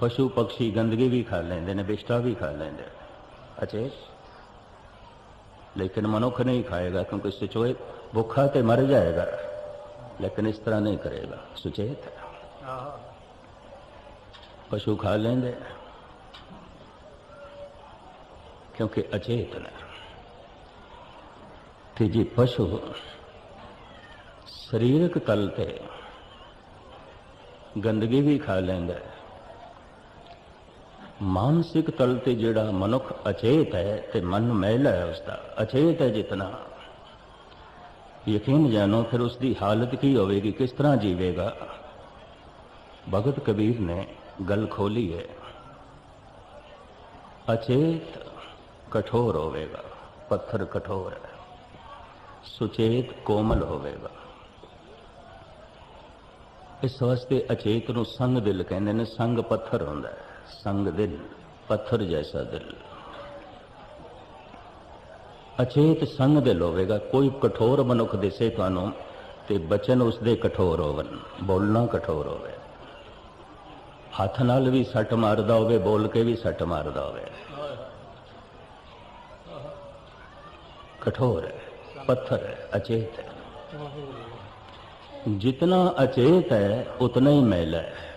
ਪਸ਼ੂ ਪੰਛੀ ਗੰਦਗੀ ਵੀ ਖਾ ਲੈਂਦੇ ਨੇ, ਵਿਸ਼ਟਾ ਵੀ ਖਾ ਲੈਂਦੇ ਅਚੇਤ ਲੇਕਿਨ ਮਨੁੱਖ ਨਹੀਂ ਖਾਏਗਾ ਕਿਉਂਕਿ ਸੁਚੇਤ ਭੁੱਖਾ ਤੇ ਮਰ ਜਾਏਗਾ। ਲੇਕਿਨ ਇਸ ਤਰ੍ਹਾਂ ਨਹੀਂ ਕਰੇਗਾ। ਸੁਚੇਤ ਪਸ਼ੂ ਖਾ ਲੈਂਦੇ ਕਿਉਂਕਿ ਅਚੇਤ ਨੇ। ਤੇ ਜੀ ਪਸ਼ੂ ਸਰੀਰਕ ਤਲ ਤੇ ਗੰਦਗੀ ਵੀ ਖਾ ਲੈਂਦਾ ਹੈ। ਮਾਨਸਿਕ ਤਲ ਤੇ ਜਿਹੜਾ ਮਨੁੱਖ ਅਚੇਤ ਹੈ ਤੇ ਮਨ ਮਹਿਲਾ ਹੈ ਉਸਦਾ। ਅਚੇਤ ਹੈ ਜਿਤਨਾ। ਯਕੀਨ ਜਾਣੋ, ਫਿਰ ਉਸ ਦੀ ਹਾਲਤ ਕੀ ਹੋਵੇਗੀ, ਕਿਸ ਤਰ੍ਹਾਂ ਜੀਵੇਗਾ? ਭਗਤ ਕਬੀਰ ਨੇ ਗੱਲ ਖੋਲੀ ਹੈ। ਅਚੇਤ ਕਠੋਰ ਹੋਵੇਗਾ, ਪੱਥਰ ਕਠੋਰ ਹੈ। ਸੁਚੇਤ ਕੋਮਲ ਹੋਵੇਗਾ। ਇਸ ਵਾਸਤੇ ਅਚੇਤ ਨੂੰ ਸੰਗ ਦਿਲ ਕਹਿੰਦੇ ਨੇ, ਸੰਗ ਪੱਥਰ ਹੁੰਦਾ ਹੈ। ਸੰਗ ਦਿਲ ਪੱਥਰ ਜੈਸਾ ਦਿਲ ਅਚੇਤ ਸੰਗ ਦਿਲ ਹੋਵੇਗਾ ਕੋਈ ਕਠੋਰ ਮਨੁੱਖ ਦਿਸੇ ਤੁਹਾਨੂੰ ਤੇ ਬਚਨ ਉਸਦੇ ਕਠੋਰ ਹੋਵਨ ਬੋਲਣਾ ਕਠੋਰ ਹੋਵੇ ਹੱਥ ਨਾਲ ਵੀ ਸੱਟ ਮਾਰਦਾ ਹੋਵੇ ਬੋਲ ਕੇ ਵੀ ਸੱਟ ਮਾਰਦਾ ਹੋਵੇ ਕਠੋਰ ਹੈ ਪੱਥਰ ਹੈ ਅਚੇਤ ਹੈ जितना अचेत है उतना ही मैला है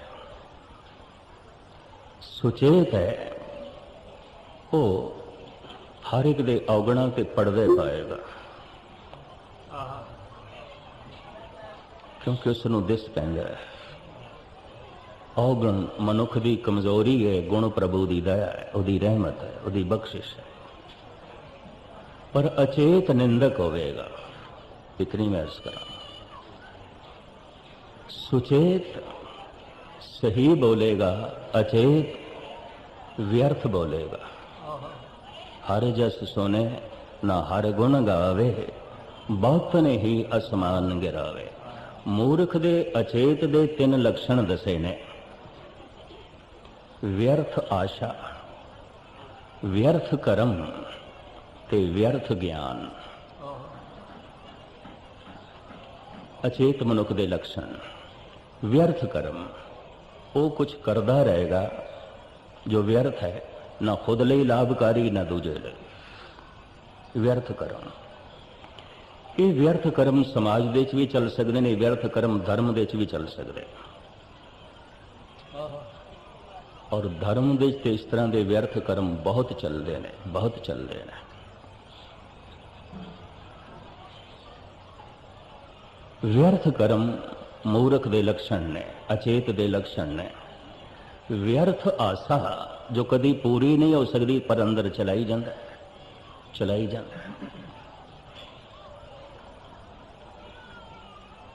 ਸੁਚੇਤ ਹੈ। ਉਹ ਹਰ ਇੱਕ ਦੇ ਔਗਣਾਂ ਤੇ ਪੜਦੇ ਪਾਏਗਾ। ਕਿਉਂਕਿ ਉਸ ਨੂੰ ਦਿਸ ਪੈਂਦਾ ਹੈ। ਔਗਣ ਮਨੁੱਖ ਦੀ ਕਮਜ਼ੋਰੀ ਹੈ, ਗੁਣ ਪ੍ਰਭੂ ਦੀ ਦਇਆ ਹੈ, ਉਹਦੀ ਰਹਿਮਤ ਹੈ, ਉਹਦੀ ਬਖਸ਼ਿਸ਼ ਹੈ। ਪਰ ਅਚੇਤ ਨਿੰਦਕ ਹੋਵੇਗਾ। ਇਤਨੀ ਮੈਂ ਅਰਜ਼ ਕਰਾਂ। ਸੁਚੇਤ ਸਹੀ ਬੋਲੇਗਾ, ਅਚੇਤ ਵਿਅਰਥ ਬੋਲੇਗਾ। ਹਰ ਜਸ ਸੁਨੇ, ਨਾ ਹਰ ਗੁਣ ਗਾਵੇ ਬਾਤਨ ਹੀ ਅਸਮਾਨ ਗਿਰਾਵੇ। ਮੂਰਖ ਦੇ ਅਚੇਤ ਦੇ ਤਿੰਨ ਲਕਸ਼ਣ ਦਸੇ ਨੇ। ਵਿਅਰਥ ਆਸ਼ਾ, ਵਿਅਰਥ ਕਰਮ ਤੇ ਵਿਅਰਥ ਗਿਆਨ। ਅਚੇਤ ਮਨੁੱਖ ਦੇ ਲੱਛਣ ਵਿਅਰਥ ਕਰਮ, ਉਹ ਕੁਝ ਕਰਦਾ ਰਹੇਗਾ ਜੋ ਵਿਅਰਥ ਹੈ, ਨਾ ਖੁਦ ਲਈ ਲਾਭਕਾਰੀ, ਨਾ ਦੂਜੇ ਲਈ। ਵਿਅਰਥ ਕਰਮ। ਇਹ ਵਿਅਰਥ ਕਰਮ ਸਮਾਜ ਦੇ ਵਿੱਚ ਵੀ ਚੱਲ ਸਕਦੇ ਨੇ ਵਿਅਰਥ ਕਰਮ ਧਰਮ ਦੇ ਵਿੱਚ ਵੀ ਚੱਲ ਸਕਦੇ ਔਰ ਧਰਮ ਦੇ ਵਿੱਚ ਤੇ ਇਸ ਤਰ੍ਹਾਂ ਦੇ ਵਿਅਰਥ ਕਰਮ ਬਹੁਤ ਚੱਲਦੇ ਨੇ, ਬਹੁਤ ਚੱਲਦੇ ਨੇ। ਵਿਅਰਥ ਕਰਮ ਮੂਰਖ ਦੇ ਲੱਛਣ ਨੇ, ਅਚੇਤ ਦੇ ਲੱਛਣ ਨੇ। ਵਿਅਰਥ ਆਸਾ ਜੋ ਕਦੀ ਪੂਰੀ ਨਹੀਂ ਹੋ ਸਕਦੀ, ਪਰ ਅੰਦਰ ਚਲਾਈ ਜਾਂਦਾ ਚਲਾਈ ਜਾਂਦਾ।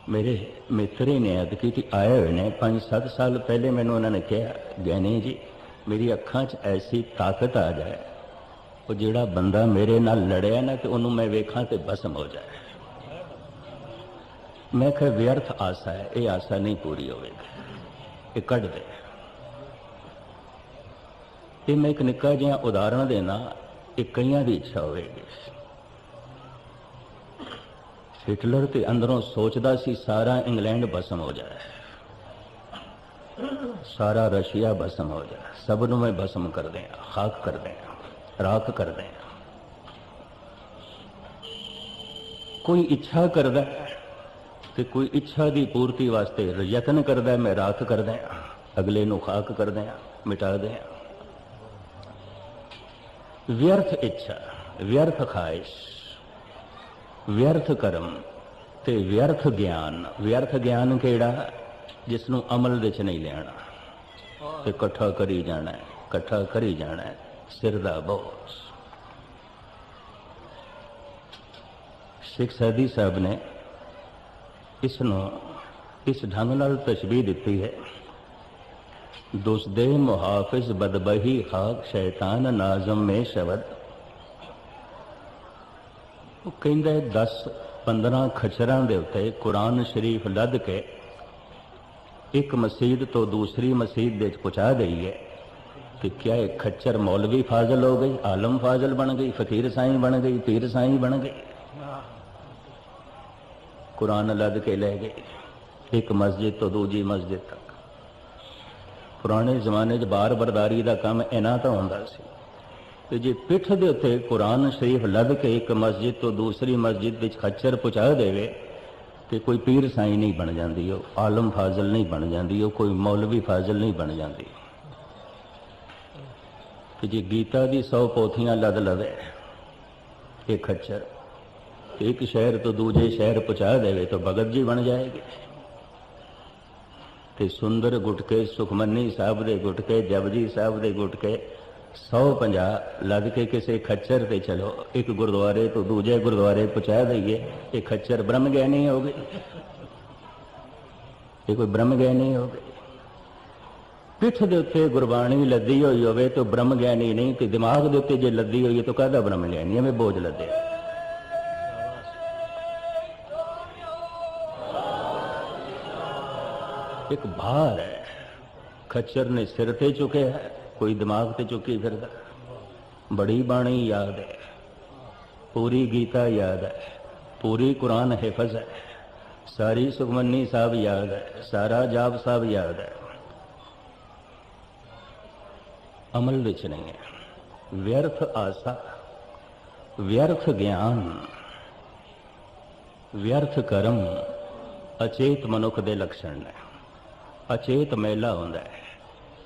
ਮੇਰੇ ਮਿੱਤਰੇ ਨੇ ਅਦਕੀ ਕਿ ਆਏ ਹੋਏ ਨੇ 5-7 ਸਾਲ ਪਹਿਲੇ ਮੈਨੂੰ ਉਹਨਾਂ ਨੇ ਕਿਹਾ ਗਿਆਨੀ ਜੀ, ਮੇਰੀ ਅੱਖਾਂ 'ਚ ਐਸੀ ਤਾਕਤ ਆ ਜਾਏ, ਉਹ ਜਿਹੜਾ ਬੰਦਾ ਮੇਰੇ ਨਾਲ ਲੜਿਆ ਨਾ ਕਿ ਉਹਨੂੰ ਮੈਂ ਵੇਖਾਂ ਤੇ ਬਸਮ ਹੋ ਜਾਏ। ਮੈਂ ਕਿਹਾ, ਵਿਅਰਥ ਆਸਾ ਹੈ, ਇਹ ਆਸਾ ਨਹੀਂ ਪੂਰੀ ਹੋਵੇਗੀ, ਇਹ ਕੱਢ ਦੇ। ਇਹ ਮੈਂ ਇੱਕ ਨਿੱਕਾ ਜਿਹਾ ਉਦਾਹਰਣ ਦੇਣਾ, ਇਹ ਕਈਆਂ ਦੀ ਇੱਛਾ ਹੋਵੇਗੀ। ਹਿਟਲਰ ਤੇ ਅੰਦਰੋਂ ਸੋਚਦਾ ਸੀ ਸਾਰਾ ਇੰਗਲੈਂਡ ਬਸਮ ਹੋ ਜਾਏ। ਸਾਰਾ ਰਸ਼ੀਆ ਬਸਮ ਹੋ ਜਾਏ। ਸਭ ਨੂੰ ਮੈਂ ਬਸਮ ਕਰ ਦਿਆਂ, ਖਾਕ ਕਰ ਦਿਆਂ, ਰਾਖ ਕਰ ਦਿਆਂ। ਕੋਈ ਇੱਛਾ ਕਰਦਾ ਹੈ ਤੇ ਕੋਈ ਇੱਛਾ ਦੀ ਪੂਰਤੀ ਵਾਸਤੇ ਯਤਨ ਕਰਦਾ, ਮੈਂ ਰਾਖ ਕਰਦਾ ਹਾਂ ਅਗਲੇ ਨੂੰ ਖਾਕ ਕਰਦਾ ਹਾਂ ਮਿਟਾ ਦਿਆਂ। ਵਿਅਰਥ ਇੱਛਾ ਵਿਅਰਥ ਖਾਇਸ਼ ਵਿਅਰਥ ਕਰਮ ਤੇ ਵਿਅਰਥ ਗਿਆਨ ਵਿਅਰਥ ਗਿਆਨ ਕਿਹੜਾ ਜਿਸ ਨੂੰ ਅਮਲ ਵਿੱਚ ਨਹੀਂ ਲੈਣਾ ਤੇ ਇਕੱਠਾ ਕਰੀ ਜਾਣਾ ਹੈ, ਇਕੱਠਾ ਕਰੀ ਜਾਣਾ ਹੈ, ਸਿਰ ਦਾ ਬੋਝ ਸਿੱਖ ਸਾਦੀ ਸਾਹਿਬ ਨੇ ਇਸ ਨੂੰ ਇਸ ਢੰਗ ਨਾਲ ਤਸ਼ਬੀਹ ਦਿੱਤੀ ਹੈ ਦੁਸਦੇ ਮੁਹਾਫਿਜ਼ ਬਦਬਹੀ ਖਾਕ ਸ਼ੈਤਾਨ ਨਾਜ਼ਮ ਮੇ ਸ਼ਬਦ ਉਹ ਕਹਿੰਦਾ 10 15 ਖਚਰਾਂ ਦੇ ਉੱਤੇ ਕੁਰਾਨ ਸ਼ਰੀਫ ਲੱਦ ਕੇ ਇੱਕ ਮਸਜਿਦ ਤੋਂ ਦੂਸਰੀ ਮਸਜਿਦ ਦੇ ਵਿੱਚ ਪਹੁੰਚਾ ਗਈ ਹੈ ਕਿ ਕਿਆ ਇਹ ਖੱਚਰ ਮੌਲਵੀ ਫਾਜ਼ਲ ਹੋ ਗਈ ਆਲਮ ਫਾਜ਼ਲ ਬਣ ਗਈ ਫਕੀਰ ਸਾਈਂ ਬਣ ਗਈ ਪੀਰ ਸਾਈਂ ਬਣ ਗਈ ਕੁਰਾਨ ਲੱਦ ਕੇ ਲੈ ਗਏ ਇੱਕ ਮਸਜਿਦ ਤੋਂ ਦੂਜੀ ਮਸਜਿਦ ਤੱਕ ਪੁਰਾਣੇ ਜ਼ਮਾਨੇ 'ਚ ਬਾਰ ਬਰਦਾਰੀ ਦਾ ਕੰਮ ਇਹਨਾਂ ਤਾਂ ਹੁੰਦਾ ਸੀ। ਤੇ ਜੇ ਪਿੱਠ ਦੇ ਉੱਤੇ ਕੁਰਾਨ ਸ਼ਰੀਫ ਲੱਦ ਕੇ ਇੱਕ ਮਸਜਿਦ ਤੋਂ ਦੂਸਰੀ ਮਸਜਿਦ ਵਿੱਚ ਖੱਚਰ ਪਹੁੰਚਾ ਦੇਵੇ, ਤੇ ਕੋਈ ਪੀਰ ਸਾਈਂ ਨਹੀਂ ਬਣ ਜਾਂਦੀ, ਉਹ ਆਲਮ ਫਾਜ਼ਲ ਨਹੀਂ ਬਣ ਜਾਂਦੀ, ਉਹ ਕੋਈ ਮੌਲਵੀ ਫਾਜ਼ਲ ਨਹੀਂ ਬਣ ਜਾਂਦੀ। ਤੇ ਜੇ ਗੀਤਾ ਦੀ 100 ਪੋਥੀਆਂ ਲੱਦ ਲਵੇ, ਇਹ ਖੱਚਰ ਤੇ ਇੱਕ ਸ਼ਹਿਰ ਤੋਂ ਦੂਜੇ ਸ਼ਹਿਰ ਪਹੁੰਚਾ ਦੇਵੇ, ਤਾਂ ਭਗਤ ਜੀ ਬਣ ਜਾਏਗੇ। ਤੇ ਸੁੰਦਰ ਗੁਟਕੇ, ਸੁਖਮਨੀ ਸਾਹਿਬ ਦੇ ਗੁਟਕੇ, ਜਪਜੀ ਸਾਹਿਬ ਦੇ ਗੁਟਕੇ 150 ਲੱਦ ਕੇ ਕਿਸੇ ਖੱਚਰ ਤੇ ਚਲੋ। ਇੱਕ ਗੁਰਦੁਆਰੇ ਤੋਂ ਦੂਜੇ ਗੁਰਦੁਆਰੇ ਪਹੁੰਚਾ ਦਈਏ, ਇਹ ਖੱਚਰ ਬ੍ਰਹਮ ਗਿਆਨੀ ਹੋ ਗਏ। ਇਹ ਕੋਈ ਬ੍ਰਹਮ ਗਿਆਨੀ ਹੋ ਗਏ। ਪਿੱਠ ਦੇ ਉੱਤੇ ਗੁਰਬਾਣੀ ਲੱਦੀ ਹੋਈ ਹੋਵੇ ਤਾਂ ਬ੍ਰਹਮ ਗਿਆਨੀ ਨਹੀਂ, ਤੇ ਦਿਮਾਗ ਦੇ ਉੱਤੇ ਜੇ ਲੱਦੀ ਹੋਈ ਹੈ ਤਾਂ ਕਾਹਦਾ ਬ੍ਰਹਮ ਗਿਆਨੀ ਐਵੇਂ ਬੋਝ ਲੱਦੇ ਇੱਕ ਭਾਰ ਹੈ। ਖੱਚਰ ਨੇ ਸਿਰ ਤੇ ਚੁੱਕਿਆ ਹੈ, ਕੋਈ ਦਿਮਾਗ ਤੇ ਚੁੱਕੀ ਫਿਰਦਾ। ਬੜੀ ਬਾਣੀ ਯਾਦ ਹੈ। ਪੂਰੀ ਗੀਤਾ ਯਾਦ ਹੈ। ਪੂਰੀ ਕੁਰਾਨ ਹਿਫਜ਼ ਹੈ। ਸਾਰੀ ਸੁਖਮਨੀ ਸਾਹਿਬ ਯਾਦ ਹੈ। ਸਾਰਾ ਜਾਪ ਸਾਹਿਬ ਯਾਦ ਹੈ। ਅਮਲ ਵਿੱਚ ਨਹੀਂ ਹੈ। ਵਿਅਰਥ ਆਸਾ, ਵਿਅਰਥ ਗਿਆਨ, ਵਿਅਰਥ ਕਰਮ ਅਚੇਤ ਮਨੁੱਖ ਦੇ ਲੱਛਣ ਨੇ ਅਚੇਤ ਮੈਲਾ ਹੁੰਦਾ ਹੈ,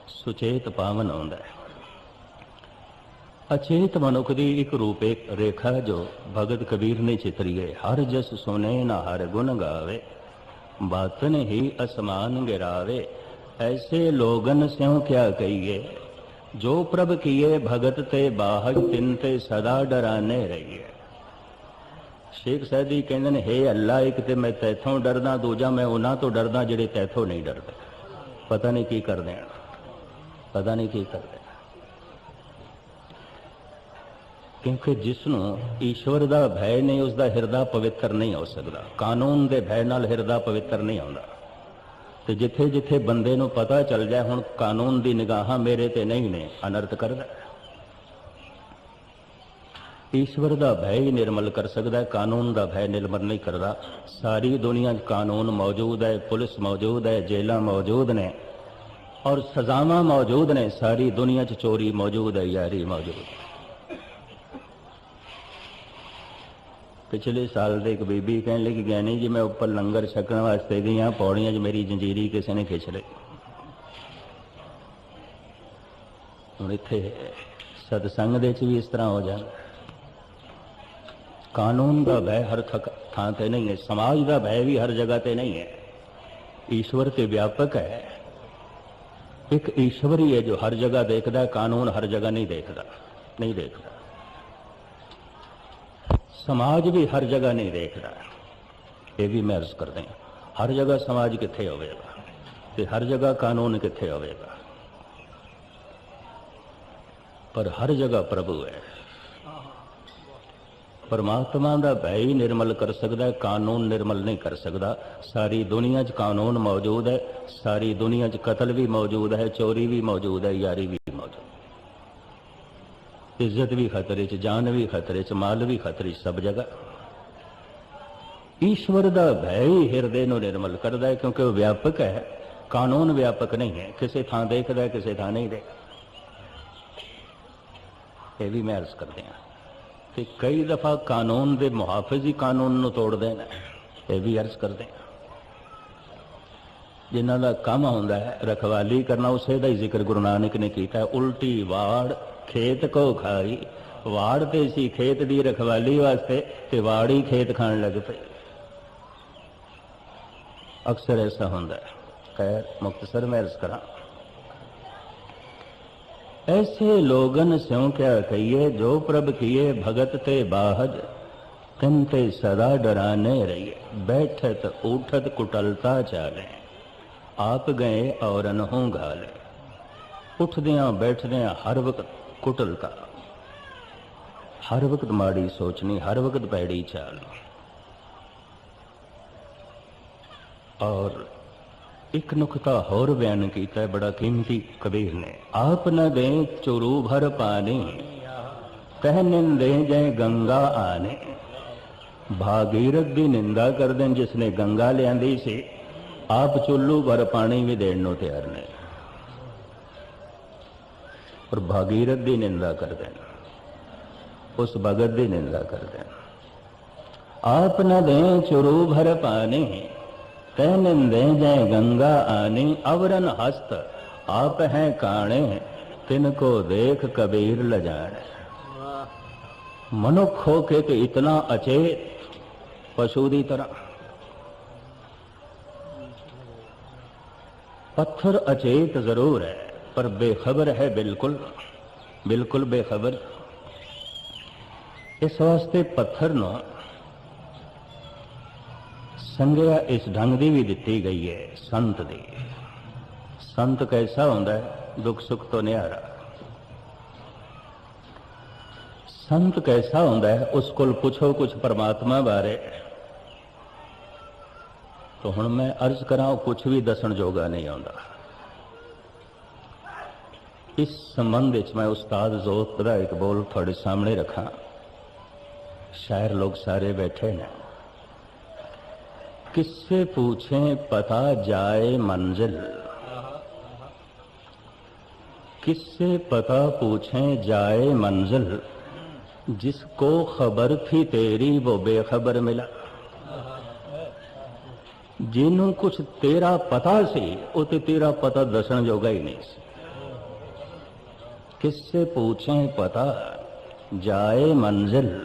ਸੁਚੇਤ ਪਾਵਨ ਹੁੰਦਾ ਹੈ। ਅਚੇਤ ਮਨੁੱਖ ਦੀ ਇੱਕ ਰੂਪੇ ਰੇਖਾ ਜੋ ਭਗਤ ਕਬੀਰ ਨੇ ਚਿਤਰੀ ਹੈ ਹਰ ਜਸ ਸੁਨੇ ਨਾ ਹਰ ਗੁਣ ਗਾਵੇ, ਬਾਤਨ ਹੀ ਅਸਮਾਨ ਗਿਰਾਵੇ, ਐਸੇ ਲੋਗਨ ਸਿਉ ਕਿਆ ਕਹੀਏ, ਜੋ ਪ੍ਰਭ ਕੀਏ ਭਗਤ ਤੇ ਬਾਹਜ ਤਿੰਨ ਤੇ ਸਦਾ ਡਰਾਨੇ ਰਹੀਏ। ਸ਼ੇਖ ਸਾਹਿਬ ਜੀ ਕਹਿੰਦੇ ਨੇ, ਹੇ ਅੱਲਾ, ਇੱਕ ਤੇ ਮੈਂ ਤੈਥੋਂ ਡਰਦਾ, ਦੂਜਾ ਮੈਂ ਉਹਨਾਂ ਤੋਂ ਡਰਦਾ ਜਿਹੜੇ ਤੈਥੋਂ ਨਹੀਂ ਡਰਦੇ। ਪਤਾ ਨਹੀਂ ਕੀ ਕਰਦੇ ਆ। ਪਤਾ ਨਹੀਂ ਕੀ ਕਰਦੇ ਕਿਉਂਕਿ ਜਿਸ ਨੂੰ ਈਸ਼ਵਰ ਦਾ ਭੈ ਨਹੀਂ ਉਸ ਦਾ ਹਿਰਦਾ ਪਵਿੱਤਰ ਨਹੀਂ ਹੋ ਸਕਦਾ। ਕਾਨੂੰਨ ਦੇ ਭੈ ਨਾਲ ਹਿਰਦਾ ਪਵਿੱਤਰ ਨਹੀਂ ਹੁੰਦਾ ਤੇ ਜਿੱਥੇ ਜਿੱਥੇ ਬੰਦੇ ਨੂੰ ਪਤਾ ਚੱਲ ਜਾਏ, ਹੁਣ ਕਾਨੂੰਨ ਦੀ ਨਿਗਾਹਾਂ ਮੇਰੇ ਤੇ ਨਹੀਂ ਨੇ, ਅਨਰਥ ਕਰਦਾ। ਈਸ਼ਵਰ ਦਾ ਭੈ ਹੀ ਨਿਰਮਲ ਕਰ ਸਕਦਾ ਹੈ ਕਾਨੂੰਨ ਦਾ ਭੈ ਨਿਰਮਲ ਨਹੀਂ ਕਰਦਾ। ਸਾਰੀ ਦੁਨੀਆ 'ਚ ਕਾਨੂੰਨ ਮੌਜੂਦ ਹੈ, ਪੁਲਿਸ ਮੌਜੂਦ ਹੈ ਜੇਲਾਂ ਮੌਜੂਦ ਨੇ ਔਰ ਸਜ਼ਾਵਾਂ ਮੌਜੂਦ ਨੇ, ਸਾਰੀ ਦੁਨੀਆ 'ਚ ਚੋਰੀ ਮੌਜੂਦ ਹੈ, ਯਾਰੀ ਮੌਜੂਦ। ਪਿਛਲੇ ਸਾਲ ਦੇ ਇੱਕ ਬੀਬੀ ਕਹਿਣ ਲੱਗੀ, ਗਿਆਨੀ ਜੀ, ਮੈਂ ਉੱਪਰ ਲੰਗਰ ਛਕਣ ਵਾਸਤੇ ਗਈ ਹਾਂ, ਪੌੜੀਆਂ 'ਚ ਮੇਰੀ ਜੰਜੀਰੀ ਕਿਸੇ ਨੇ ਖਿੱਚ ਲਈ। ਹੁਣ ਇੱਥੇ ਸਤਸੰਗ ਦੇ 'ਚ ਵੀ ਇਸ ਤਰ੍ਹਾਂ ਹੋ ਜਾਂਦਾ ਕਾਨੂੰਨ ਦਾ ਭੈ ਹਰ ਥਕ- ਥਾਂ ਤੇ ਨਹੀਂ ਹੈ ਸਮਾਜ ਦਾ ਭੈ ਵੀ ਹਰ ਜਗ੍ਹਾ ਤੇ ਨਹੀਂ ਹੈ ਈਸ਼ਵਰ ਤੇ ਵਿਆਪਕ ਹੈ ਇੱਕ ਈਸ਼ਵਰ ਹੀ ਹੈ ਜੋ ਹਰ ਜਗ੍ਹਾ ਦੇਖਦਾ ਹੈ ਕਾਨੂੰਨ ਹਰ ਜਗ੍ਹਾ ਨਹੀਂ ਦੇਖਦਾ ਨਹੀਂ ਦੇਖਦਾ ਸਮਾਜ ਵੀ ਹਰ ਜਗ੍ਹਾ ਨਹੀਂ ਦੇਖਦਾ ਇਹ ਵੀ ਮੈਂ ਅਰਜ਼ ਕਰਦੇ ਹਾਂ ਹਰ ਜਗ੍ਹਾ ਸਮਾਜ ਕਿੱਥੇ ਹੋਵੇਗਾ ਤੇ ਹਰ ਜਗ੍ਹਾ ਕਾਨੂੰਨ ਕਿੱਥੇ ਹੋਵੇਗਾ ਪਰ ਹਰ ਜਗ੍ਹਾ ਪ੍ਰਭੂ ਹੈ ਪਰਮਾਤਮਾ ਦਾ ਭੈ ਹੀ ਨਿਰਮਲ ਕਰ ਸਕਦਾ ਕਾਨੂੰਨ ਨਿਰਮਲ ਨਹੀਂ ਕਰ ਸਕਦਾ। ਸਾਰੀ ਦੁਨੀਆ 'ਚ ਕਾਨੂੰਨ ਮੌਜੂਦ ਹੈ, ਸਾਰੀ ਦੁਨੀਆ 'ਚ ਕਤਲ ਵੀ ਮੌਜੂਦ ਹੈ, ਚੋਰੀ ਵੀ ਮੌਜੂਦ ਹੈ, ਯਾਰੀ ਵੀ ਮੌਜੂਦ ਇੱਜ਼ਤ ਵੀ ਖਤਰੇ 'ਚ, ਜਾਨ ਵੀ ਖਤਰੇ 'ਚ, ਮਾਲ ਵੀ ਖਤਰੇ 'ਚ, ਸਭ ਜਗ੍ਹਾ। ਈਸ਼ਵਰ ਦਾ ਭੈ ਹੀ ਹਿਰਦੇ ਨੂੰ ਨਿਰਮਲ ਕਰਦਾ ਹੈ, ਕਿਉਂਕਿ ਉਹ ਵਿਆਪਕ ਹੈ। ਕਾਨੂੰਨ ਵਿਆਪਕ ਨਹੀਂ ਹੈ, ਕਿਸੇ ਥਾਂ ਦੇਖਦਾ, ਕਿਸੇ ਥਾਂ ਨਹੀਂ ਦੇਖਦਾ। ਇਹ ਵੀ ਮੈਂ ਅਰਜ਼ ਕਰਦੇ ਹਾਂ। ਤੇ ਕਈ ਦਫਾ ਕਾਨੂੰਨ ਦੇ ਮੁਹਾਫਿਜ਼ ਹੀ ਕਾਨੂੰਨ ਨੂੰ ਤੋੜਦੇ ਨੇ। ਇਹ ਵੀ ਅਰਜ਼ ਕਰਦੇ ਹਾਂ। ਜਿਨ੍ਹਾਂ ਦਾ ਕੰਮ ਹੁੰਦਾ ਹੈ, ਰਖਵਾਲੀ ਕਰਨਾ, ਉਸੇ ਦਾ ਹੀ ਜ਼ਿਕਰ ਗੁਰੂ ਨਾਨਕ ਨੇ ਕੀਤਾ। ਉਲਟੀ ਵਾੜ, ਖੇਤ ਕੋ ਖਾਈ। ਵਾੜ ਤੇ ਸੀ ਖੇਤ ਦੀ ਰਖਵਾਲੀ ਵਾਸਤੇ ਤੇ ਵਾੜ ਹੀ ਖੇਤ ਖਾਣ ਲੱਗ ਪਈ ਅਕਸਰ ਐਸਾ ਹੁੰਦਾ ਹੈ। ਖੈਰ, ਮੁਕਤਸਰ ਮੈਂ ਅਰਜ਼ ਕਰਾਂ। ایسے لوگن سیوں کیا کہیے جو پرب کیے بھگتتے باہج کنتے سدا ڈرانے رہیے بیٹھت اٹھت کٹلتا چالے، آپ گئے اور انہوں گھالے۔ اٹھدیاں بیٹھدیاں ہر وقت کٹلتا۔ ہر وقت ماڑی سوچنی، ہر وقت پیڑی چال اور ਇੱਕ ਨੁਕਤਾ ਹੋਰ ਬਿਆਨ ਕੀਤਾ, ਬੜਾ ਕੀਮਤੀ ਕਬੀਰ ਨੇ। ਆਪ ਨ ਦੇ ਚੁਰੂ ਭਰ ਪਾਣੀ ਕਹਿ ਨਿੰਦੇ ਜੈ ਗੰਗਾ ਆਨੇ। ਭਾਗੀਰਥ ਦੀ ਨਿੰਦਾ ਕਰਦੇ ਜਿਸ ਨੇ ਗੰਗਾ ਲਿਆਂਦੀ ਸੀ, ਆਪ ਚੁੱਲੂ ਭਰ ਪਾਣੀ ਵੀ ਦੇਣ ਨੂੰ ਤਿਆਰ ਨੇ। ਔਰ ਭਾਗੀਰਥ ਦੀ ਨਿੰਦਾ ਕਰਦੇ ਨੇ, ਉਸ ਭਗਤ ਦੀ ਨਿੰਦਾ ਕਰਦੇ ਨੇ। ਆਪ ਨ ਦੇ ਚੁਰੂ ਭਰ ਪਾਣੀ ਤੈ ਨਿੰਦੇ ਜੈ ਗੰਗਾ ਆਨੇ ਅਵਰਨ ਹਸਤ, ਆਪ ਹੈ ਕਾਣੇ, ਤਿਨ ਕੋ ਦੇਖ ਕਬੀਰ ਲਜਾਣੇ। ਵਾਹ ਮਨੁੱਖ ਹੋ ਕੇ ਤੇ ਇਤਨਾ ਅਚੇਤ, ਪਸ਼ੂ ਦੀ ਤਰ੍ਹਾਂ। ਪੱਥਰ ਅਚੇਤ ਜ਼ਰੂਰ ਹੈ, ਪਰ ਬੇਖਬਰ ਹੈ ਬਿਲਕੁਲ ਬਿਲਕੁਲ ਬੇਖਬਰ। ਇਸ ਵਾਸਤੇ ਪੱਥਰ ਨੂੰ ਸੰਗਿਆ ਇਸ ਢੰਗ ਦੀ ਵੀ ਦਿੱਤੀ ਗਈ ਹੈ, ਸੰਤ ਦੀ। ਸੰਤ ਕੈਸਾ ਹੁੰਦਾ ਹੈ? ਦੁੱਖ ਸੁੱਖ ਤੋਂ ਨਿਹਾਰਾ। ਸੰਤ ਕੈਸਾ ਹੁੰਦਾ ਹੈ? ਉਸ ਕੋਲ ਪੁੱਛੋ ਕੁਝ ਪਰਮਾਤਮਾ ਬਾਰੇ। ਤਾਂ ਹੁਣ ਮੈਂ ਅਰਜ਼ ਕਰਾਂ, ਉਹ ਕੁਝ ਵੀ ਦੱਸਣ ਜੋਗਾ ਨਹੀਂ ਆਉਂਦਾ। ਇਸ ਸੰਬੰਧ ਵਿੱਚ ਮੈਂ ਉਸਤਾਦ ਜ਼ੋਤ ਦਾ ਇੱਕ ਬੋਲ ਤੁਹਾਡੇ ਸਾਹਮਣੇ ਰੱਖਾਂ। ਸ਼ਾਇਰ ਲੋਕ ਸਾਰੇ ਬੈਠੇ ਨੇ। کس سے پوچھیں پتا جائے منزل؟ کس سے پتا پوچھیں جائے منزل؟ جس کو خبر تھی تیری وہ بے خبر ملا۔ جنوں کچھ تیرا پتا سی ات تیرا پتا دسن جوگا ہی نہیں سی۔ کس سے پوچھیں پتا جائے منزل؟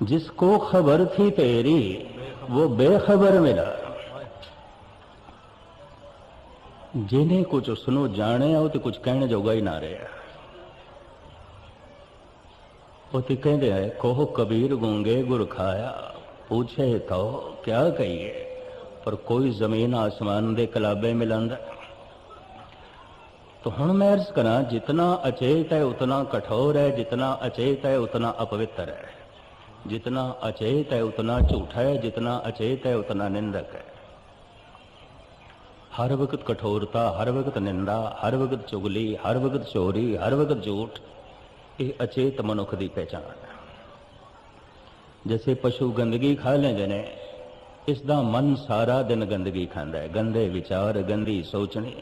جس کو خبر تھی تیری वो बेखबर मिला ਜਿਹਨੇ ਕੁਝ ਉਸ ਨੂੰ ਜਾਣਿਆ ਉਹ ਤੇ ਕੁਝ ਕਹਿਣ ਜੋਗਾ ਹੀ ਨਾ ਰਿਹਾ ਉਹ ਤੇ ਕਹਿੰਦੇ ਹੈ ਕੋਹ ਕਬੀਰ ਗੂੰਗੇ ਗੁਰ ਖਾਇਆ ਪੁੱਛੇ ਤੋ ਕਿਆ ਕਹੀਏ ਪਰ ਕੋਈ ਜ਼ਮੀਨ ਆਸਮਾਨ ਦੇ ਕਲਾਬੇ ਮਿਲੰਦਾ तो ਹੁਣ मैं अर्ज करा जितना अचेत है उतना कठोर है जितना अचेत है उतना अपवित्र है जितना अचेत है उतना झूठा है जितना अचेत है उतना निंदक है हर वक्त कठोरता हर वक्त निंदा हर वक्त चुगली हर वक्त चोरी हर वक्त झूठ ये अचेत मनुख की पहचान है जैसे पशु गंदगी खा लेंगे ने इसका मन सारा दिन गंदगी खांदा है गंदे विचार गंदी सोचनी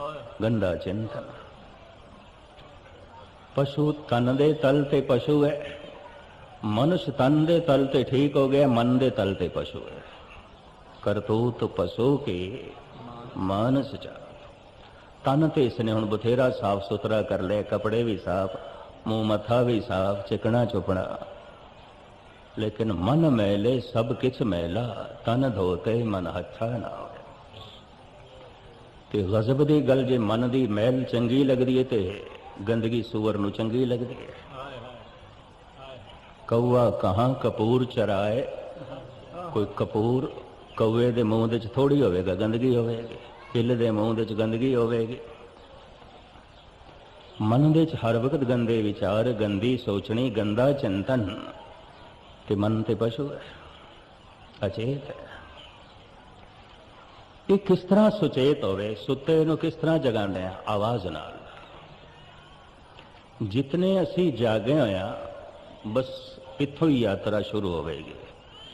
ਓਏ ਗੰਦਾ ਚਿੰਤਨ ਪਸ਼ੂ ਤਨ ਦੇ ਤਲ ਤੇ ਪਸ਼ੂ ਹੈ ਮਨੁਸ਼ ਤਨ ਦੇ ਤਲ ਤੇ ਠੀਕ ਹੋ ਗਿਆ, ਮਨ ਦੇ ਤਲ ਤੇ ਪਸ਼ੂ ਹੈ। ਕਰਤੂਤ ਪਸ਼ੂ ਕੇ ਮਾਨਸ ਚ ਤਨ ਤੇ ਇਸਨੇ ਹੁਣ ਬਥੇਰਾ ਸਾਫ਼ ਸੁਥਰਾ ਕਰ ਲਿਆ, ਕਪੜੇ ਵੀ ਸਾਫ਼, ਮੂੰਹ ਮੱਥਾ ਵੀ ਸਾਫ਼, ਚਿਕਣਾ ਚੁਪਣਾ। ਲੇਕਿਨ ਮਨ ਮੈਲੇ, ਸਭ ਕਿਛ ਮੈਲਾ, ਤਨ ਧੋਤੇ, ਮਨ ਹੱਥਾ ਨਾ ਹੋਵੇ ਤੇ ਗਜ਼ਬ ਦੀ ਗੱਲ, ਜੇ ਮਨ ਦੀ ਮਹਿਲ ਚੰਗੀ ਲੱਗਦੀ ਹੈ ਤੇ ਗੰਦਗੀ ਸੂਰ ਨੂੰ ਚੰਗੀ ਲੱਗਦੀ ਹੈ ਕੌਆ ਕਹਾਂ ਕਪੂਰ ਚਰਾਏ? ਕੋਈ ਕਪੂਰ ਕੌਏ ਦੇ ਮੂੰਹ ਦੇ ਚ ਥੋੜੀ ਹੋਵੇਗਾ, ਗੰਦਗੀ ਹੋਵੇਗੀ। ਕਿੱਲ ਦੇ ਮੂੰਹ ਦੇ ਚ ਗੰਦਗੀ ਹੋਵੇਗੀ। ਮਨ ਦੇ ਚ ਹਰ ਵਕਤ ਗੰਦੇ ਵਿਚਾਰ, ਗੰਦੀ ਸੋਚਣੀ, ਗੰਦਾ ਚਿੰਤਨ। ਤੇ ਮਨ ਤੇ ਪਸ਼ੂ ਹੈ, ਅਚੇਤ ਹੈ। ਇਹ ਕਿਸ ਤਰ੍ਹਾਂ ਸੁਚੇਤ ਹੋਵੇ, ਸੁੱਤੇ ਨੂੰ ਕਿਸ ਤਰ੍ਹਾਂ ਜਗਾਉਂਦੇ ਆ ਆਵਾਜ਼ ਨਾਲ। ਜਿਤਨੇ ਅਸੀਂ ਜਾਗੇ ਹੋਇਆ, ਬਸ ਇੱਥੋਂ ਹੀ ਯਾਤਰਾ ਸ਼ੁਰੂ ਹੋਵੇਗੀ?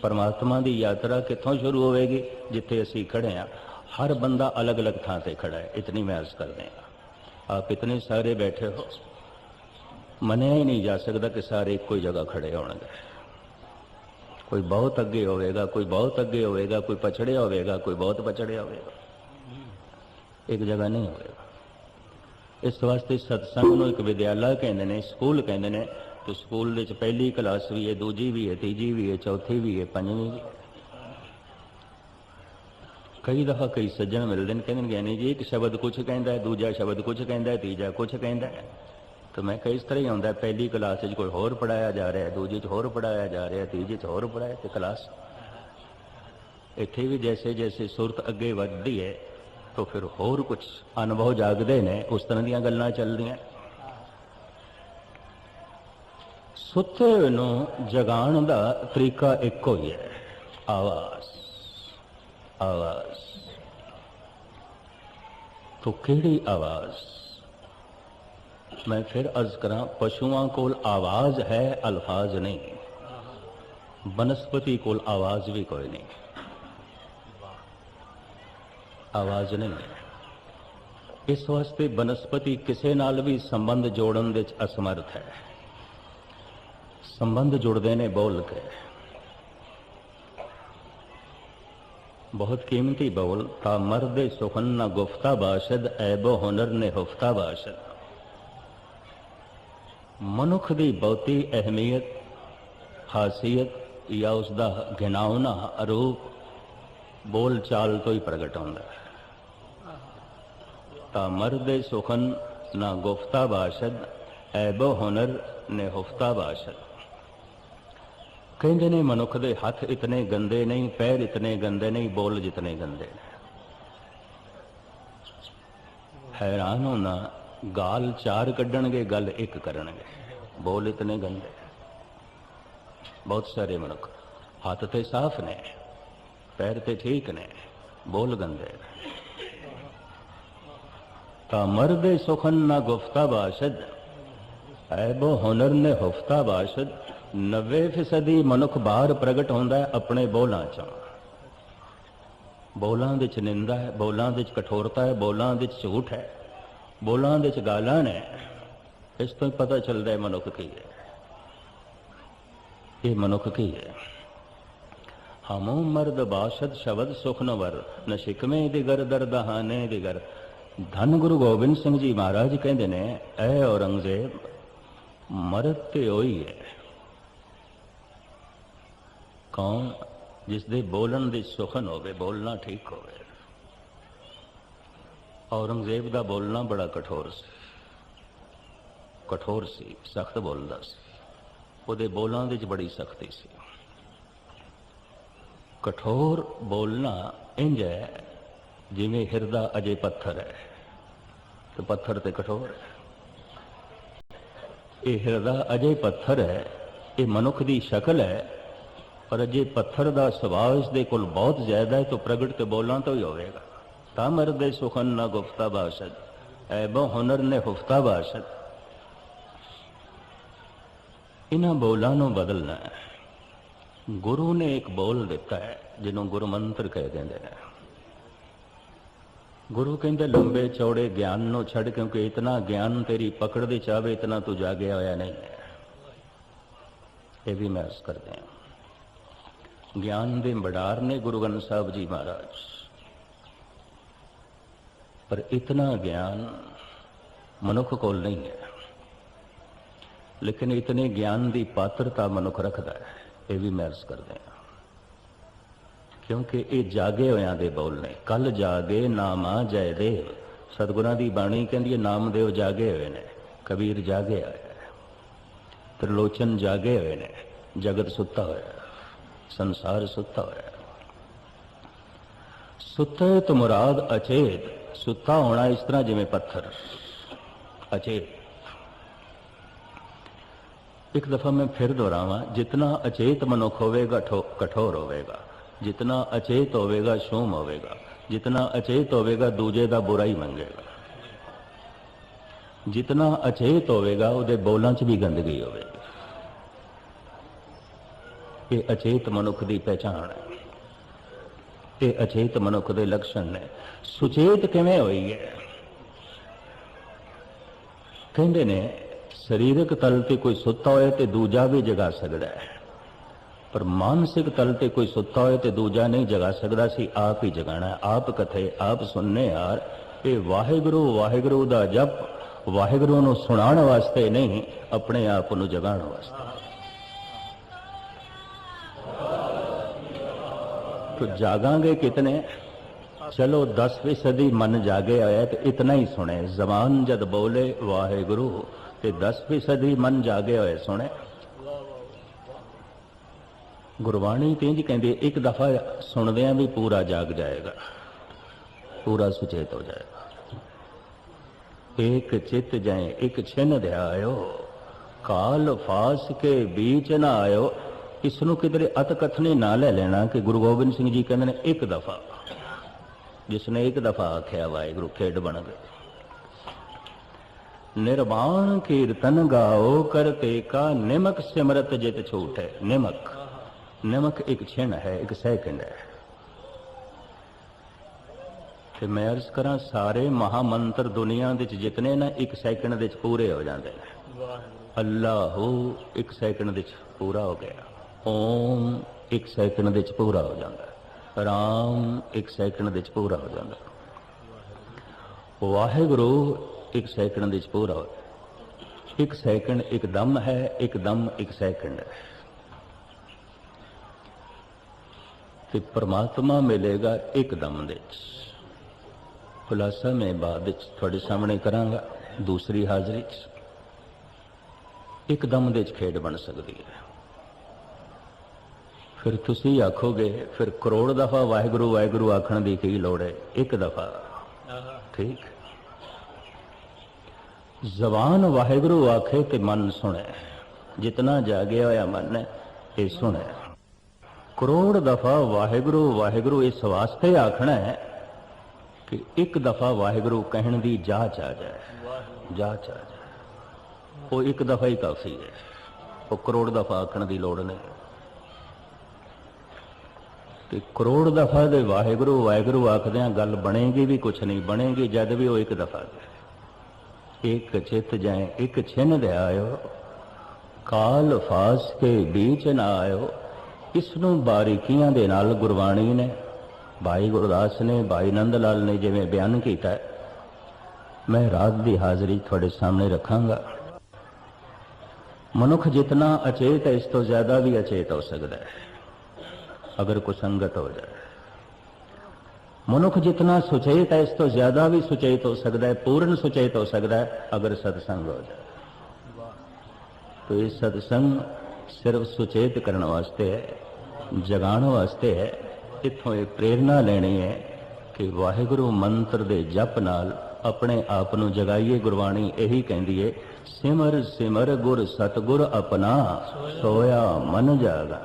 ਪਰਮਾਤਮਾ ਦੀ ਯਾਤਰਾ ਕਿੱਥੋਂ ਸ਼ੁਰੂ ਹੋਵੇਗੀ? ਜਿੱਥੇ ਅਸੀਂ ਖੜੇ ਆ ਹਰ ਬੰਦਾ ਅਲੱਗ-ਅਲੱਗ ਥਾਂ ਤੇ ਖੜਾ ਹੈ। ਇਤਨੀ ਮੈਂ ਅਰਜ਼ ਕਰਦੇ ਆ ਆਪ ਇਤਨੇ ਸਾਰੇ ਬੈਠੇ ਹੋ। ਮੰਨਿਆ ਹੀ ਨਹੀਂ ਜਾ ਸਕਦਾ ਕਿ ਸਾਰੇ ਇੱਕੋ ਹੀ ਜਗ੍ਹਾ ਖੜੇ ਹੋਣਗੇ। ਕੋਈ ਬਹੁਤ ਅੱਗੇ ਹੋਵੇਗਾ, ਕੋਈ ਬਹੁਤ ਅੱਗੇ ਹੋਵੇਗਾ, ਕੋਈ ਪਛੜਿਆ ਹੋਵੇਗਾ, ਕੋਈ ਬਹੁਤ ਪਛੜਿਆ ਹੋਵੇਗਾ। ਇੱਕ ਜਗ੍ਹਾ ਨਹੀਂ ਹੋਵੇਗਾ। ਇਸ ਵਾਸਤੇ ਸਤਸੰਗ ਨੂੰ ਇੱਕ ਵਿਦਿਆਲਾ ਕਹਿੰਦੇ ਨੇ, ਸਕੂਲ ਕਹਿੰਦੇ ਨੇ ਤੇ ਸਕੂਲ ਦੇ ਵਿੱਚ ਪਹਿਲੀ ਕਲਾਸ ਵੀ ਹੈ ਦੂਜੀ ਵੀ ਹੈ ਤੀਜੀ ਵੀ ਹੈ ਚੌਥੀ ਵੀ ਹੈ ਪੰਜਵੀਂ ਵੀ ਕਈ ਦਫਾ ਕਈ ਸੱਜਣ ਮਿਲਦੇ ਨੇ, ਕਹਿੰਦੇ ਨੇ, ਗਿਆਨੀ ਜੀ, ਇੱਕ ਸ਼ਬਦ ਕੁਝ ਕਹਿੰਦਾ ਹੈ ਦੂਜਾ ਸ਼ਬਦ ਕੁਝ ਕਹਿੰਦਾ ਹੈ ਤੀਜਾ ਕੁਝ ਕਹਿੰਦਾ। ਹੈ ਤਾਂ ਮੈਂ ਕਈ ਇਸ ਤਰ੍ਹਾਂ ਹੀ ਆਉਂਦਾ, ਪਹਿਲੀ ਕਲਾਸ ਵਿੱਚ ਕੋਈ ਹੋਰ ਪੜਾਇਆ ਜਾ ਰਿਹਾ, ਦੂਜੀ 'ਚ ਹੋਰ ਪੜਾਇਆ ਜਾ ਰਿਹਾ, ਤੀਜੀ 'ਚ ਹੋਰ ਪੜਾਇਆ ਤੇ ਕਲਾਸ। ਇੱਥੇ ਵੀ ਜੈਸੇ ਜੈਸੇ ਸੁਰਤ ਅੱਗੇ ਵੱਧਦੀ ਹੈ ਤਾਂ ਫਿਰ ਹੋਰ ਕੁਝ ਅਨੁਭਵ ਜਾਗਦੇ ਨੇ, ਉਸ ਤਰ੍ਹਾਂ ਦੀਆਂ ਗੱਲਾਂ ਚੱਲਦੀਆਂ। ਸੁੱਤੇ ਹੋਏ ਨੂੰ ਜਗਾਉਣ ਦਾ ਤਰੀਕਾ ਇੱਕੋ ਹੀ ਹੈ। ਆਵਾਜ਼ ਆਵਾਜ਼। ਤੋ ਕਿਹੜੀ ਆਵਾਜ਼? ਮੈਂ ਫਿਰ ਅਜ ਕਰਾਂ, ਪਸ਼ੂਆਂ ਕੋਲ ਆਵਾਜ਼ ਹੈ, ਅਲਫਾਜ਼ ਨਹੀਂ। ਬਨਸਪਤੀ ਕੋਲ ਆਵਾਜ਼ ਵੀ ਕੋਈ ਨਹੀਂ। ਆਵਾਜ਼ ਨਹੀਂ ਇਸ ਵਾਸਤੇ ਬਨਸਪਤੀ ਕਿਸੇ ਨਾਲ ਵੀ ਸੰਬੰਧ ਜੋੜਨ ਵਿੱਚ ਅਸਮਰਥ ਹੈ। ਸੰਬੰਧ ਜੁੜਦੇ ਨੇ ਬੋਲ ਕੇ। ਬਹੁਤ ਕੀਮਤੀ ਬੋਲ, ਤਾ ਮਰਦੇ ਸੁਖਨ ਨਾ ਗੁਫਤਾ ਬਾਸ਼ਦ, ਐਬੋ ਹੁਨਰ ਨੇ ਹੁਫਤਾ ਬਾਸ਼ਦ। ਮਨੁੱਖ ਦੀ ਬਹੁਤੀ ਅਹਿਮੀਅਤ, ਖਾਸੀਅਤ ਜਾਂ ਉਸ ਦਾ ਗਿਨਾਉਣਾ ਅਰੂਪ ਬੋਲ ਚਾਲ ਤੋਂ ਹੀ ਪ੍ਰਗਟ ਹੁੰਦਾ ਹੈ। ਤਾਂ ਮਰਦੇ ਸੁਖਨ ਨਾ ਗੁਫਤਾ ਬਾਸ਼ਦ, ਐਬੋ ਹੁਨਰ ਨੇ ਹੁਫਤਾ ਬਾਸ਼ਦ। ਕਹਿੰਦੇ ਨੇ, ਮਨੁੱਖ ਦੇ ਹੱਥ ਇਤਨੇ ਗੰਦੇ ਨਹੀਂ, ਪੈਰ ਇਤਨੇ ਗੰਦੇ ਨਹੀਂ, ਬੋਲ ਜਿਤਨੇ ਗੰਦੇ ਨੇ। ਹੈਰਾਨ ਹੋਣਾ, ਗਾਲ ਚਾਰ ਕੱਢਣਗੇ, ਗੱਲ ਇੱਕ ਕਰਨਗੇ। ਬੋਲ ਇਤਨੇ ਗੰਦੇ। ਬਹੁਤ ਸਾਰੇ ਮਨੁੱਖ ਹੱਥ ਤੇ ਸਾਫ਼ ਨੇ, ਪੈਰ ਤੇ ਠੀਕ ਨੇ, ਬੋਲ ਗੰਦੇ ਨੇ। ਤਾਂ ਮਰਦੇ ਸੁਖਨ ਨਾ ਗੁਫਤਾ ਬਾਸ਼ਦ, ਐਬੋ ਹੁਨਰ ਨੇ ਹੁਫਤਾ ਬਾਸ਼ਦ। 90% ਮਨੁੱਖ ਬਾਹਰ ਪ੍ਰਗਟ ਹੁੰਦਾ ਹੈ ਆਪਣੇ ਬੋਲਾਂ ਚੋਂ। ਬੋਲਾਂ ਦੇ ਵਿੱਚ ਨਿੰਦਾ ਹੈ, ਬੋਲਾਂ ਵਿੱਚ ਕਠੋਰਤਾ ਹੈ, ਬੋਲਾਂ ਵਿੱਚ ਝੂਠ ਹੈ, ਬੋਲਾਂ ਦੇ ਵਿੱਚ ਗਾਲਾਂ ਨੇ। ਇਸ ਤੋਂ ਪਤਾ ਚੱਲਦਾ ਹੈ ਮਨੁੱਖ ਕੀ ਹੈ। ਇਹ ਮਨੁੱਖ ਕੀ ਹੈ? ਹਮੋ ਮਰਦ ਬਾਸ਼ਦ ਸ਼ਬਦ ਸੁਖਨਵਰ ਨ ਸ਼ਿਕਮੇ ਦਿਗਰ ਦਰਦਹਾਨੇ ਦਿਗਰ। ਧੰਨ ਗੁਰੂ ਗੋਬਿੰਦ ਸਿੰਘ ਜੀ ਮਹਾਰਾਜ ਕਹਿੰਦੇ ਨੇ, ਐ ਔਰੰਗਜ਼ੇਬ, ਮਰਦ ਤੇ ਹੋਈ ਹੈ। ਕੌਣ ਜਿਸ ਦੇ ਬੋਲਣ ਦੀ ਸੁਖਨ ਹੋਵੇ, ਬੋਲਣਾ ਠੀਕ ਹੋਵੇ। ਔਰੰਗਜ਼ੇਬ ਦਾ ਬੋਲਣਾ ਬੜਾ ਕਠੋਰ ਸੀ। ਕਠੋਰ ਸੀ, ਸਖਤ ਬੋਲਦਾ ਸੀ। ਉਹਦੇ ਬੋਲਾਂ ਵਿੱਚ ਬੜੀ ਸਖਤੀ ਸੀ। ਕਠੋਰ ਬੋਲਣਾ ਇੰਜ ਹੈ, ਜਿਵੇਂ ਹਿਰਦਾ ਅਜੇ ਪੱਥਰ ਹੈ। ਤੇ ਪੱਥਰ ਤੇ ਕਠੋਰ ਹੈ। ਇਹ ਹਿਰਦਾ ਅਜੇ ਪੱਥਰ ਹੈ, ਇਹ ਮਨੁੱਖ ਦੀ ਸ਼ਕਲ ਹੈ ਪਰ ਅਜੇ ਪੱਥਰ ਦਾ ਸੁਭਾਅ ਇਸ ਦੇ ਕੋਲ ਬਹੁਤ ਜ਼ਿਆਦਾ ਹੈ ਤਾਂ ਪ੍ਰਗਟ ਤੇ ਬੋਲਾਂ ਤੋਂ ਹੀ ਹੋਵੇਗਾ। ਤਾਂ ਮਰਦੇ ਸੁਖਨ ਨਾ ਗੁਫਤਾ ਬਾਸ਼ਦ ਐਬੋ ਹੁਨਰ ਨੇ ਹੁਫਤਾ ਬਾਸ਼ਦ। ਇਹਨਾਂ ਬੋਲਾਂ ਨੂੰ ਬਦਲਣਾ ਹੈ। ਗੁਰੂ ਨੇ ਇੱਕ ਬੋਲ ਦਿੱਤਾ ਹੈ, ਜਿਹਨੂੰ ਗੁਰੂ ਮੰਤਰ ਕਹਿ ਦਿੰਦੇ ਨੇ। ਗੁਰੂ ਕਹਿੰਦੇ, ਲੰਬੇ ਚੌੜੇ ਗਿਆਨ ਨੂੰ ਛੱਡ, ਕਿਉਂਕਿ ਇਤਨਾ ਗਿਆਨ ਤੇਰੀ ਪਕੜ ਦੇ ਚਾਵੇ, ਇਤਨਾ ਤੂੰ ਜਾਗਿਆ ਹੋਇਆ ਨਹੀਂ ਹੈ। ਇਹ ਵੀ ਮੈਂ ਅਰਜ਼ ਕਰਦੇ ਹਾਂ। ਗਿਆਨ ਦੇ ਮਡਾਰ ਨੇ ਗੁਰੂ ਗ੍ਰੰਥ ਸਾਹਿਬ ਜੀ ਮਹਾਰਾਜ। ਪਰ ਇਤਨਾ ਗਿਆਨ ਮਨੁੱਖ ਕੋਲ ਨਹੀਂ ਹੈ। ਲੇਕਿਨ ਇਤਨੇ ਗਿਆਨ ਦੀ ਪਾਤਰਤਾ ਮਨੁੱਖ ਰੱਖਦਾ ਹੈ, ਇਹ ਵੀ ਮੈਂ ਕਰਦੇ ਹਾਂ। ਕਿਉਂਕਿ ਇਹ ਜਾਗੇ ਹੋਇਆਂ ਦੇ ਬੋਲ ਨੇ ਕੱਲ ਜਾਗੇ ਨਾਮਾ ਜੈ ਦੇਵ। ਸਤਿਗੁਰਾਂ ਦੀ ਬਾਣੀ ਕਹਿੰਦੀ ਹੈ, ਨਾਮਦੇਵ ਜਾਗੇ ਹੋਏ ਨੇ, ਕਬੀਰ ਜਾਗੇ ਹੋਇਆ ਹੈ। ਤ੍ਰਿਲੋਚਨ ਜਾਗੇ ਹੋਏ ਨੇ, ਜਗਤ ਸੁੱਤਾ ਹੋਇਆ ਸੰਸਾਰ ਸੁੱਤਾ ਹੋਇਆ ਹੈ। ਸੁੱਤੇ ਤੋਂ ਮੁਰਾਦ ਅਚੇਤ, ਸੁੱਤਾ ਹੋਣਾ ਇਸ ਤਰ੍ਹਾਂ ਜਿਵੇਂ ਪੱਥਰ। ਅਚੇਤ। ਇੱਕ ਦਫਾ ਮੈਂ ਫਿਰ ਦੁਹਰਾਵਾਂ, ਜਿਤਨਾ ਅਚੇਤ ਮਨੁੱਖ ਹੋਵੇਗਾ ਕਠੋਰ ਹੋਵੇਗਾ। ਜਿਤਨਾ ਅਚੇਤ ਹੋਵੇਗਾ, ਸ਼ੂਮ ਹੋਵੇਗਾ। ਜਿਤਨਾ ਅਚੇਤ ਹੋਵੇਗਾ, ਦੂਜੇ ਦਾ ਬੁਰਾ ਹੀ ਮੰਗੇਗਾ। ਜਿਤਨਾ ਅਚੇਤ ਹੋਵੇਗਾ, ਉਹਦੇ ਬੋਲਾਂ 'ਚ ਵੀ ਗੰਦਗੀ ਹੋਵੇਗੀ। ਇਹ ਅਚੇਤ ਮਨੁੱਖ ਦੀ ਪਹਿਚਾਣ ਹੈ। ਇਹ ਅਚੇਤ ਮਨੁੱਖ ਦੇ ਲੱਛਣ ਨੇ। ਸੁਚੇਤ ਕਿਵੇਂ ਹੋਈ ਹੈ? ਕਹਿੰਦੇ ਨੇ, ਸਰੀਰਕ ਤਲ ਤੇ ਕੋਈ ਸੁੱਤਾ ਹੋਏ ਤੇ ਦੂਜਾ ਵੀ ਜਗਾ ਸਕਦਾ ਹੈ। ਪਰ ਮਾਨਸਿਕ ਤਲ ਤੇ ਕੋਈ ਸੁੱਤਾ ਹੋਏ ਤੇ ਦੂਜਾ ਨਹੀਂ ਜਗਾ ਸਕਦਾ ਸੀ ਆਪ ਹੀ ਜਗਾਣਾ ਆਪ ਕਥੇ, ਆਪ ਸੁਣਨੇ ਯਾਰ ਇਹ ਵਾਹਿਗੁਰੂ ਵਾਹਿਗੁਰੂ ਦਾ ਜਪ, ਵਾਹਿਗੁਰੂ ਨੂੰ ਸੁਣਾਉਣ ਵਾਸਤੇ ਨਹੀਂ, ਆਪਣੇ ਆਪ ਨੂੰ ਜਗਾਉਣ ਵਾਸਤੇ। तो जागांगे कितने चलो दस फीसदी मन जागे आया तो इतना ही सुने जबान जद बोले वाहे गुरु ते दस फीसदी मन जागे होए सुने ਗੁਰਬਾਣੀ ਤੇ ਇੰਜ ਕਹਿੰਦੇ ਇੱਕ ਦਫਾ ਸੁਣਦਿਆਂ ਵੀ ਪੂਰਾ ਜਾਗ ਜਾਏਗਾ ਪੂਰਾ ਸੁਚੇਤ ਹੋ ਜਾਏਗਾ ਇੱਕ ਚਿੱਤ ਜਾਏ ਇੱਕ ਛਿਨ ਧਿਆਇਓ ਕਾਲ ਫਾਸ ਕੇ बीच ਨਾ ਆਇਓ ਇਸ ਨੂੰ ਕਿਧਰੇ ਅਤ ਕਥਨੇ ਨਾ ਲੈ ਲੈਣਾ ਕਿ ਗੁਰੂ ਗੋਬਿੰਦ ਸਿੰਘ ਜੀ ਕਹਿੰਦੇ ਨੇ ਇੱਕ ਦਫਾ। ਜਿਸ ਨੇ ਇੱਕ ਦਫਾ ਆਖਿਆ ਵਾਹਿਗੁਰੂ ਖੇਡ ਬਣ ਗਏ। ਨਿਰਵਾਣ ਕੀਰਤਨ ਗਾਓ ਕਰਤੇ ਕਾ ਨਿਮਕ ਸਿਮਰਤ ਜਿਤ ਛੂਟ ਹੈ ਨਿਮਕ। ਨਿਮਕ ਇੱਕ ਛਿਣ ਹੈ ਇੱਕ ਸੈਕਿੰਡ ਹੈ। ਤੇ ਮੈਂ ਅਰਜ਼ ਕਰਾਂ ਸਾਰੇ ਮਹਾ ਮੰਤਰ ਦੁਨੀਆ ਦੇ ਵਿੱਚ ਜਿਤਨੇ ਨਾ ਇੱਕ ਸੈਕਿੰਡ ਦੇ ਵਿੱਚ ਪੂਰੇ ਹੋ ਜਾਂਦੇ ਨੇ। ਵਾਹਿਗੁਰੂ। ਅੱਲਾਹੂ ਇੱਕ ਸੈਕਿੰਡ ਦੇ ਵਿੱਚ ਪੂਰਾ ਹੋ ਗਿਆ। ਓਮ ਇੱਕ ਸੈਕਿੰਡ ਦੇ ਵਿੱਚ ਪੂਰਾ ਹੋ ਜਾਂਦਾ ਹੈ। ਰਾਮ ਇੱਕ ਸੈਕਿੰਡ ਦੇ ਵਿੱਚ ਪੂਰਾ ਹੋ ਜਾਂਦਾ ਹੈ। ਵਾਹਿਗੁਰੂ ਇੱਕ ਸੈਕਿੰਡ ਦੇ ਵਿੱਚ ਪੂਰਾ ਹੋ ਇੱਕ ਸੈਕਿੰਡ ਇੱਕ ਦਮ ਹੈ, ਇੱਕ ਦਮ ਇੱਕ ਸੈਕਿੰਡ ਹੈ। ਤੇ ਪ੍ਰਮਾਤਮਾ ਮਿਲੇਗਾ ਇੱਕ ਦਮ ਦੇ ਵਿੱਚ। ਖੁਲਾਸਾ ਮੈਂ ਬਾਅਦ ਵਿੱਚ ਤੁਹਾਡੇ ਸਾਹਮਣੇ ਕਰਾਂਗਾ, ਦੂਸਰੀ ਹਾਜ਼ਰੀ 'ਚ ਇੱਕ ਦਮ ਦੇ ਵਿੱਚ ਖੇਡ ਬਣ ਸਕਦੀ ਹੈ। ਫਿਰ ਤੁਸੀਂ ਆਖੋਗੇ, ਫਿਰ ਕਰੋੜ ਦਫਾ ਵਾਹਿਗੁਰੂ ਵਾਹਿਗੁਰੂ ਆਖਣ ਦੀ ਕੀ ਲੋੜ ਹੈ? ਇੱਕ ਦਫਾ। ਠੀਕ? ਜ਼ਬਾਨ ਵਾਹਿਗੁਰੂ ਆਖੇ ਤੇ ਮਨ ਸੁਣੇ। ਜਿਤਨਾ ਜਾਗਿਆ ਹੋਇਆ ਮਨ ਹੈ, ਇਹ ਸੁਣੇ। ਕਰੋੜ ਦਫਾ ਵਾਹਿਗੁਰੂ ਵਾਹਿਗੁਰੂ ਇਸ ਵਾਸਤੇ ਆਖਣਾ ਹੈ ਕਿ ਇੱਕ ਦਫਾ ਵਾਹਿਗੁਰੂ ਕਹਿਣ ਦੀ ਜਾਚ ਆ ਜਾਏ। ਵਾਹਿਗੁਰੂ ਆ ਜਾਏ। ਉਹ ਇੱਕ ਦਫਾ ਹੀ ਕਾਫੀ ਹੈ। ਉਹ ਕਰੋੜ ਦਫਾ ਆਖਣ ਦੀ ਲੋੜ ਨਹੀਂ। ਤੇ ਕਰੋੜ ਦਫਾ ਦੇ ਵਾਹਿਗੁਰੂ ਵਾਹਿਗੁਰੂ ਆਖਦਿਆਂ ਗੱਲ ਬਣੇਗੀ ਵੀ ਕੁਛ ਨਹੀਂ ਬਣੇਗੀ, ਜਦ ਵੀ ਉਹ ਇੱਕ ਦਫਾ ਇੱਕ ਚਿੱਤ ਜਾਏ, ਇੱਕ ਛਿਨ ਦੇ ਆਇਓ, ਕਾਲ ਫਾਸ ਕੇ ਵਿੱਚ ਨਾ ਆਇਓ ਇਸ ਨੂੰ ਬਾਰੀਕੀਆਂ ਦੇ ਨਾਲ ਗੁਰਬਾਣੀ ਨੇ, ਭਾਈ ਗੁਰਦਾਸ ਨੇ, ਭਾਈ ਨੰਦ ਲਾਲ ਨੇ ਜਿਵੇਂ ਬਿਆਨ ਕੀਤਾ ਮੈਂ ਰਾਤ ਦੀ ਹਾਜ਼ਰੀ ਤੁਹਾਡੇ ਸਾਹਮਣੇ ਰੱਖਾਂਗਾ। ਮਨੁੱਖ ਜਿਤਨਾ ਅਚੇਤ ਹੈ, ਇਸ ਤੋਂ ਜ਼ਿਆਦਾ ਵੀ ਅਚੇਤ ਹੋ ਸਕਦਾ ਹੈ। ਅਗਰ ਕੁਸੰਗਤ ਹੋ ਜਾਏ ਮਨੁੱਖ ਜਿਤਨਾ ਸੁਚੇਤ ਹੈ ਇਸ ਤੋਂ ਜ਼ਿਆਦਾ ਵੀ ਸੁਚੇਤ ਹੋ ਸਕਦਾ ਹੈ ਪੂਰਨ ਸੁਚੇਤ ਹੋ ਸਕਦਾ ਹੈ ਅਗਰ ਸਤਸੰਗ ਹੋ ਜਾਏ तो ये सत्संग सिर्फ सुचेत करने वास्ते है जगाने वास्ते है इथों एक प्रेरणा लेनी है कि वाहिगुरु मंत्र ਦੇ ਜਪ ਨਾਲ ਆਪਣੇ ਆਪ ਨੂੰ ਜਗਾਈਏ ਗੁਰਬਾਣੀ ਇਹੀ ਕਹਿੰਦੀ ਹੈ ਸਿਮਰ ਸਿਮਰ ਗੁਰ ਸਤਗੁਰ ਆਪਣਾ ਸੋਇਆ ਮਨ ਜਾਗਾ